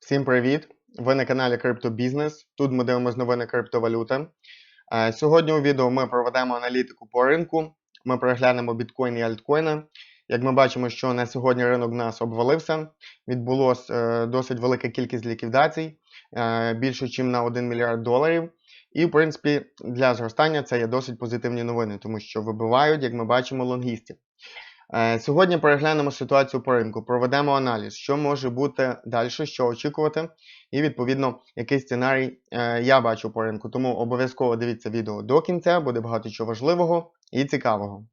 Всім привіт! Ви на каналі Криптобізнес. Тут ми дивимося новини криптовалюти. Е, Сьогодні у відео ми проведемо аналітику по ринку. Ми переглянемо біткоін і альткоїни. Як ми бачимо, що на сьогодні ринок в нас обвалився, відбулося е, досить велика кількість ліквідацій, е, більше, ніж на 1 мільярд доларів. І, в принципі, для зростання це є досить позитивні новини, тому що вибивають, як ми бачимо, лонгістів. Е, Сьогодні переглянемо ситуацію по ринку, проведемо аналіз, що може бути далі, що очікувати, і відповідно який сценарій е, я бачу по ринку. Тому обов'язково дивіться відео до кінця, буде багато чого важливого і цікавого.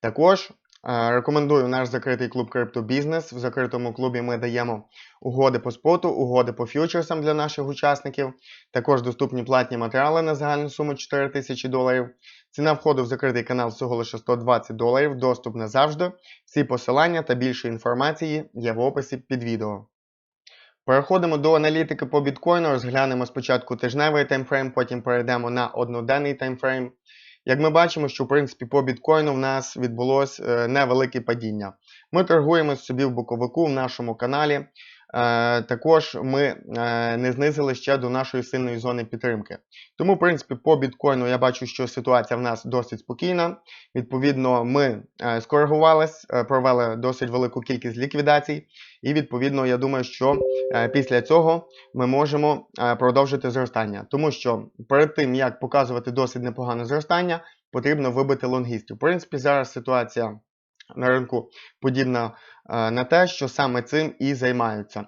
Також е, рекомендую наш закритий клуб криптобізнес. В закритому клубі ми даємо угоди по споту, угоди по фьючерсам для наших учасників. Також доступні платні матеріали на загальну суму 4 тисячі доларів. Ціна входу в закритий канал всього лише 120 доларів, доступ назавжди. Всі посилання та більше інформації є в описі під відео. Переходимо до аналітики по біткоїну, розглянемо спочатку тижневий таймфрейм, потім перейдемо на одноденний таймфрейм. Як ми бачимо, що в принципі по біткоїну в нас відбулось е, невелике падіння. Ми торгуємо собі в боковику в нашому каналі. Е, також ми е, не знизили ще до нашої сильної зони підтримки. Тому, в принципі, по біткоїну я бачу, що ситуація в нас досить спокійна. Відповідно, ми е, скоригувались, провели досить велику кількість ліквідацій, і відповідно, я думаю, що після цього ми можемо продовжити зростання. Тому що перед тим як показувати досить непогане зростання, потрібно вибити лонгістів. В принципі, зараз ситуація на ринку подібна е, на те, що саме цим і займаються.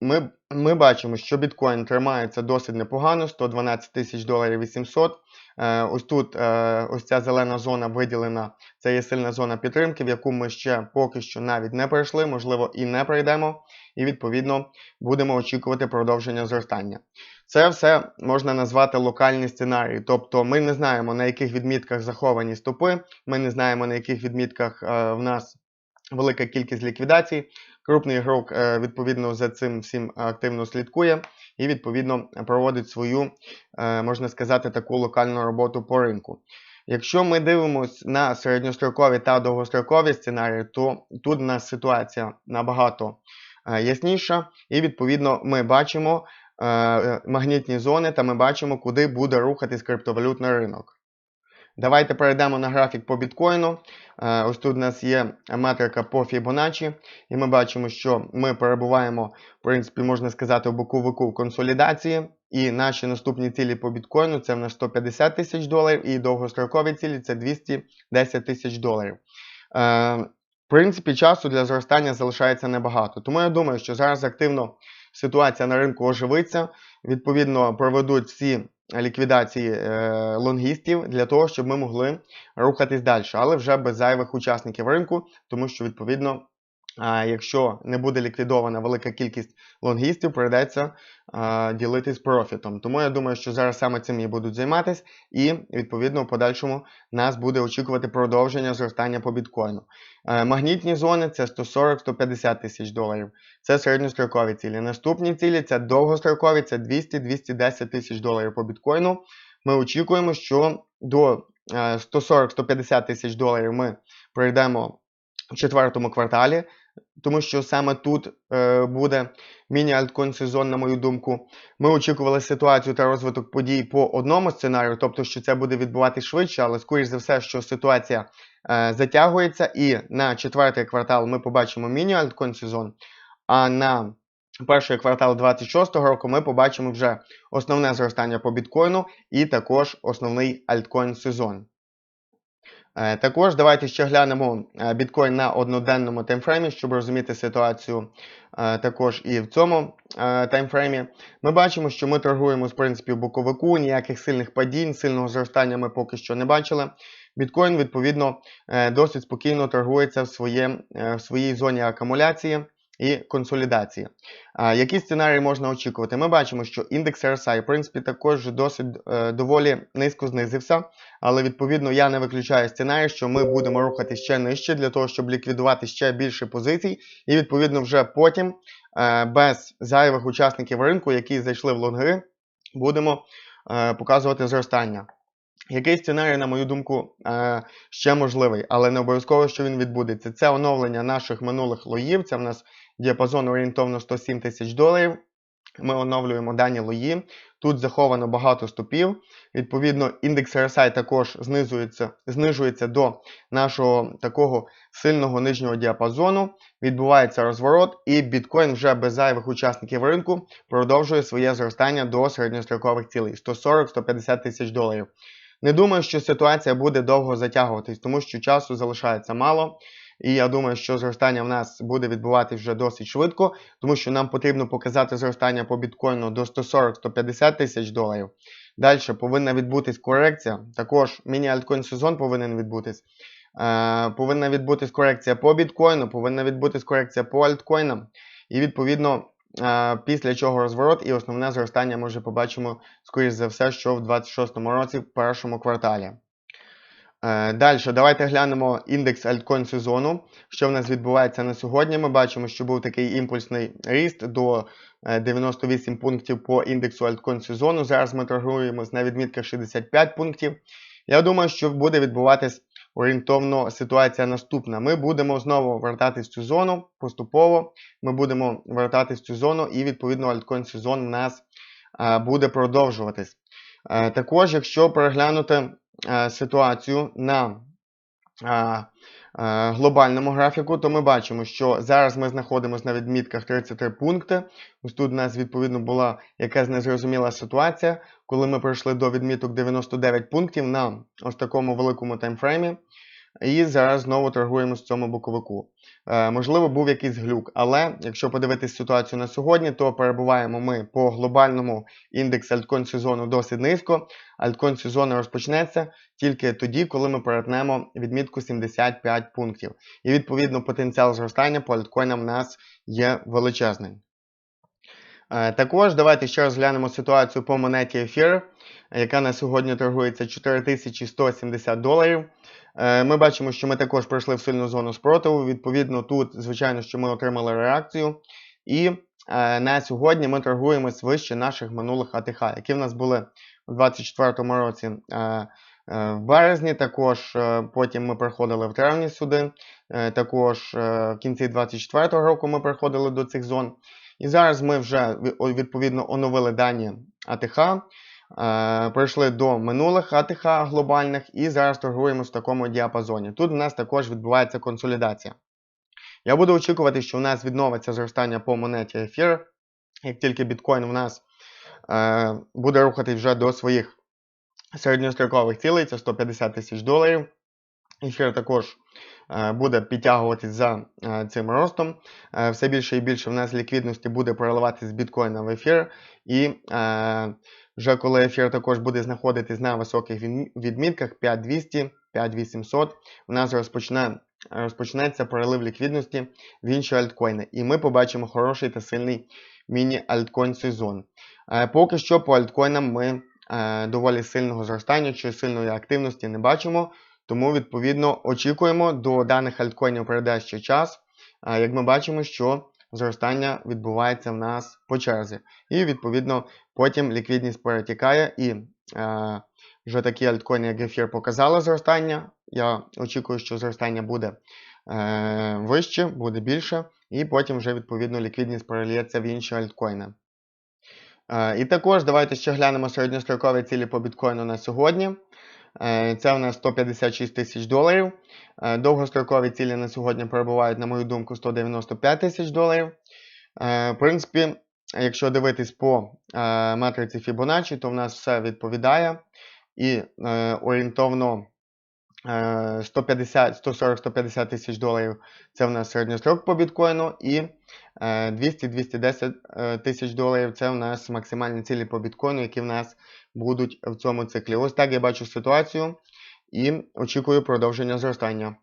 Ми, ми бачимо, що біткоін тримається досить непогано, 112 тисяч доларів 800. Е, ось тут е, ось ця зелена зона виділена, це є сильна зона підтримки, в яку ми ще поки що навіть не пройшли, можливо, і не пройдемо. І відповідно будемо очікувати продовження зростання. Це все можна назвати локальні сценарії. Тобто ми не знаємо, на яких відмітках заховані стопи, ми не знаємо, на яких відмітках е, в нас велика кількість ліквідацій. Крупний ігрок, е, відповідно, за цим всім активно слідкує і, відповідно, проводить свою, е, можна сказати, таку локальну роботу по ринку. Якщо ми дивимося на середньострокові та довгострокові сценарії, то тут у нас ситуація набагато ясніша, і відповідно ми бачимо магнітні зони та ми бачимо, куди буде рухатись криптовалютний ринок. Давайте перейдемо на графік по біткоїну. Е, Ось тут у нас є метрика по Fibonacci, і ми бачимо, що ми перебуваємо, в принципі, можна сказати, у боковику в консолідації. І наші наступні цілі по біткоїну це в нас 150 тисяч доларів, і довгострокові цілі це 210 тисяч доларів. Е, В принципі, часу для зростання залишається небагато. Тому я думаю, що зараз активно ситуація на ринку оживиться. Відповідно, проведуть всі ліквідації е, лонгістів для того, щоб ми могли рухатись далі, але вже без зайвих учасників ринку, тому що відповідно. Якщо не буде ліквідована велика кількість лонгістів, прийдеться ділитись профітом. Тому я думаю, що зараз саме цим і будуть займатися, і відповідно в подальшому нас буде очікувати продовження зростання по біткоїну. Е, магнітні зони це 140-150 тисяч доларів. Це середньострокові цілі. Наступні цілі це довгострокові, це 200-210 тисяч доларів по біткоїну. Ми очікуємо, що до е, 140-150 тисяч доларів ми пройдемо в четвертому кварталі, тому що саме тут е, буде міні-альткоін сезон, на мою думку. Ми очікували ситуацію та розвиток подій по одному сценарію, тобто, що це буде відбуватися швидше, але скоріш за все, що ситуація е, затягується, і на четвертий квартал ми побачимо міні-альткоін сезон, а на перший квартал 26-го року ми побачимо вже основне зростання по біткоїну і також основний альткоін сезон. Е, Також давайте ще глянемо е, біткоін на одноденному таймфреймі, щоб розуміти ситуацію е, також і в цьому таймфреймі. Ми бачимо, що ми торгуємо з принципів боковику, ніяких сильних падінь, сильного зростання ми поки що не бачили. Біткоін, відповідно, досить спокійно торгується в, своє, в своїй зоні акумуляції і консолідації. Які сценарії можна очікувати? Ми бачимо, що індекс RSI, в принципі, також досить е, доволі низько знизився, але відповідно я не виключаю сценарій, що ми будемо рухати ще нижче для того, щоб ліквідувати ще більше позицій, і відповідно вже потім е, без зайвих учасників ринку, які зайшли в лонги, будемо е, показувати зростання. Який сценарій, на мою думку, ще можливий, але не обов'язково, що він відбудеться. Це оновлення наших минулих лоїв. Це в нас діапазон орієнтовно 107 тисяч доларів. Ми оновлюємо дані лої. Тут заховано багато стопів. Відповідно, індекс RSI також знижується, знижується до нашого такого сильного нижнього діапазону. Відбувається розворот, і біткоін вже без зайвих учасників ринку продовжує своє зростання до середньострокових цілей 140-150 тисяч доларів. Не думаю, що ситуація буде довго затягуватись, тому що часу залишається мало. І я думаю, що зростання в нас буде відбуватися вже досить швидко, тому що нам потрібно показати зростання по біткоїну до 140-150 тисяч доларів. Далі повинна відбутись корекція. Також міні-альткоін сезон повинен відбутись. Е, повинна відбутись корекція по біткоїну, повинна відбутись корекція по альткоїнам. І відповідно. е, Після чого розворот і основне зростання ми вже побачимо, скоріш за все, що в 26-му році в першому кварталі. Е, Далі, давайте глянемо індекс альткоін сезону. Що в нас відбувається на сьогодні? Ми бачимо, що був такий імпульсний ріст до е, 98 пунктів по індексу альткоін сезону. Зараз ми торгуємось на відмітках 65 пунктів. Я думаю, що буде відбуватись орієнтовно ситуація наступна. Ми будемо знову вертатись в цю зону поступово. Ми будемо вертатись в цю зону, і відповідно альткоін сезон у нас е, буде продовжуватись. Е, Також, якщо переглянути е, ситуацію на е, е, глобальному графіку, то ми бачимо, що зараз ми знаходимося на відмітках 33 пункти. Ось тут у нас відповідно була якась незрозуміла ситуація, коли ми прийшли до відміток 99 пунктів на ось такому великому таймфреймі. І зараз знову торгуємо з цьому боковику. Е, можливо, був якийсь глюк, але якщо подивитись ситуацію на сьогодні, то перебуваємо ми по глобальному індексу альткоін сезону досить низько. Альткоін сезону розпочнеться тільки тоді, коли ми перетнемо відмітку 75 пунктів. І відповідно потенціал зростання по альткоїнам в нас є величезний. Е, Також давайте ще розглянемо ситуацію по монеті ефір, яка на сьогодні торгується 4170 доларів. Е, Ми бачимо, що ми також пройшли в сильну зону спротиву. Відповідно, тут, звичайно, що ми отримали реакцію. І е, на сьогодні ми торгуємось вище наших минулих АТХ, які в нас були у 2024 році. В березні також потім ми приходили в травні сюди. Також в кінці 2024 року ми приходили до цих зон. І зараз ми вже відповідно оновили дані АТХ, е, прийшли до минулих АТХ глобальних і зараз торгуємо в такому діапазоні. Тут у нас також відбувається консолідація. Я буду очікувати, що у нас відновиться зростання по монеті ефір, як тільки біткоін у нас е, буде рухатись вже до своїх середньострокових цілей, це 150 тисяч доларів. Ефір також буде підтягуватись за е, цим ростом. Е, Все більше і більше в нас ліквідності буде переливатись з біткоїна в ефір. І е, вже коли ефір також буде знаходитись на високих відмітках 5200, 5800, у нас розпочне, розпочнеться перелив ліквідності в інші альткоїни. І ми побачимо хороший та сильний міні-альткоін сезон. Е, Поки що по альткоїнам ми е, доволі сильного зростання чи сильної активності не бачимо. Тому, відповідно, очікуємо до даних альткоїнів перейде ще час. Як ми бачимо, що зростання відбувається в нас по черзі. І, відповідно, потім ліквідність перетікає і е, вже такі альткоїни, як ефір, показали зростання. Я очікую, що зростання буде е, вище, буде більше, і потім вже, відповідно, ліквідність переліється в інші альткоїни. Е, І також давайте ще глянемо середньострокові цілі по біткоїну на сьогодні. Е, Це у нас 156 тисяч доларів. Е, Довгострокові цілі на сьогодні перебувають, на мою думку, 195 тисяч доларів. Е, В принципі, якщо дивитись по матриці Fibonacci, то в нас все відповідає. І орієнтовно 140-150 тисяч доларів це в нас середньострок по біткоїну. І е, 200-210 е, тисяч доларів це в нас максимальні цілі по біткоїну, які в нас будуть в цьому циклі. Ось так я бачу ситуацію і очікую продовження зростання.